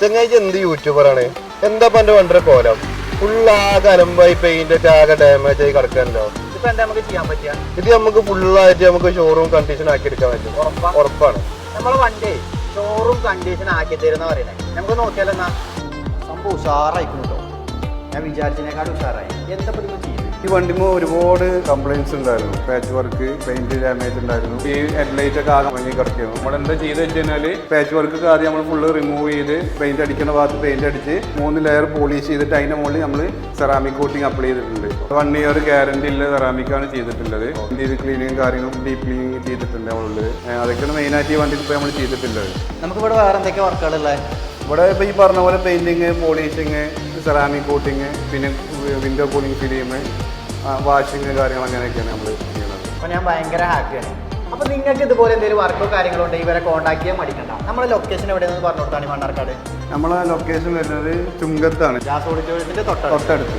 ചെങ്ങായി എന്ത് യൂട്യൂബറാണ് എന്താ എന്റെ വണ്ടിയുടെ കോലം? ഫുള്ളാകെ അലമ്പായി പെയിന്റ് ആകെ ഡാമേജ് ആയി കിടക്കാനല്ലോ ഇപ്പൊ എന്താ നമുക്ക് ചെയ്യാൻ പറ്റുക? ഇത് നമുക്ക് ഫുള്ളായിട്ട് നമുക്ക് ഷോറൂം കണ്ടീഷൻ ആക്കി എടുക്കാൻ പറ്റും. ഉറപ്പാ? ഉറപ്പാണ്. നമ്മളെ വണ്ടി ഷോറൂം കണ്ടീഷൻ ആക്കി തരുന്ന പറയുന്നത് നമുക്ക് നോക്കിയാലോ എന്നാ സംഭവം ഉഷാറായിക്കും കേട്ടോ ഞാൻ വിചാരിച്ചതിനേക്കാളും ഉഷാറായി. എന്താ പറ്റി നിങ്ങൾ ചെയ്യുന്നത്? ഈ വണ്ടിമോ ഒരുപാട് കംപ്ലൈൻസ് ഉണ്ടായിരുന്നു. പാച്ച് വർക്ക് പെയിന്റ് ഡാമേജ് ഉണ്ടായിരുന്നു. ഈ ഹെഡ്ലൈറ്റ് ഒക്കെ ആകെ മങ്ങി കിടക്കുന്നു നമ്മൾ എന്താ ചെയ്ത് വെച്ച് കഴിഞ്ഞാൽ പാച്ച് വർക്ക് ആദ്യം നമ്മൾ ഫുള്ള് റിമൂവ് ചെയ്ത് പെയിന്റ് അടിക്കുന്ന ഭാഗത്ത് പെയിന്റ് അടിച്ച് മൂന്ന് ലെയർ പോളിഷ് ചെയ്തിട്ട് അതിന്റെ മുകളിൽ നമ്മൾ സെറാമിക് കോട്ടിങ് അപ്ലൈ ചെയ്തിട്ടുണ്ട്. വൺ ഇയർ ഗ്യാരണ്ടി ഉള്ള സെറാമിക് ആണ് ചെയ്തിട്ടുള്ളത്. ഇത് ക്ലീനിങ് കാര്യങ്ങളും ഡീപ് ക്ലീനിങ് ചെയ്തിട്ടുണ്ട് നമ്മളുള്ളത് അതൊക്കെയാണ് മെയിനായിട്ട് ഈ വണ്ടിയിൽ ഇപ്പോൾ നമ്മൾ ചെയ്തിട്ടുള്ളത്. നമുക്ക് ഇവിടെ വേറെ എന്തൊക്കെ വർക്കുകളുള്ളത് ഇവിടെ ഇപ്പോൾ ഈ പറഞ്ഞ പോലെ പെയിന്റിങ് പോളിഷിങ് സെറാമിക് കോട്ടിങ് പിന്നെ വിൻഡോ കൂളിംഗ് ഫിലിം വാഷിങ് കാര്യങ്ങൾ അങ്ങനെയൊക്കെയാണ് നമ്മൾ ചെയ്യുന്നത്. അപ്പൊ ഞാൻ ഭയങ്കര ഹാപ്പിയാണ് അപ്പൊ നിങ്ങൾക്ക് ഇതുപോലെ എന്തെങ്കിലും വർക്കോ കാര്യങ്ങളോ ഉണ്ടെങ്കിൽ ഇവരെ കോൺടാക്ട് ചെയ്യാൻ മടിക്കണ്ട. നമ്മുടെ ലൊക്കേഷൻ എവിടെയെന്ന് പറഞ്ഞു കൊടുത്താണ് മണ്ണാർക്കാട്. നമ്മളെ ലൊക്കേഷൻ വരുന്നത് ചുങ്കത്താണ്. ഗ്യാസ് ഓഡിറ്റോറിയത്തിന്റെ തൊട്ടടുത്ത്. തൊട്ടടുത്ത്.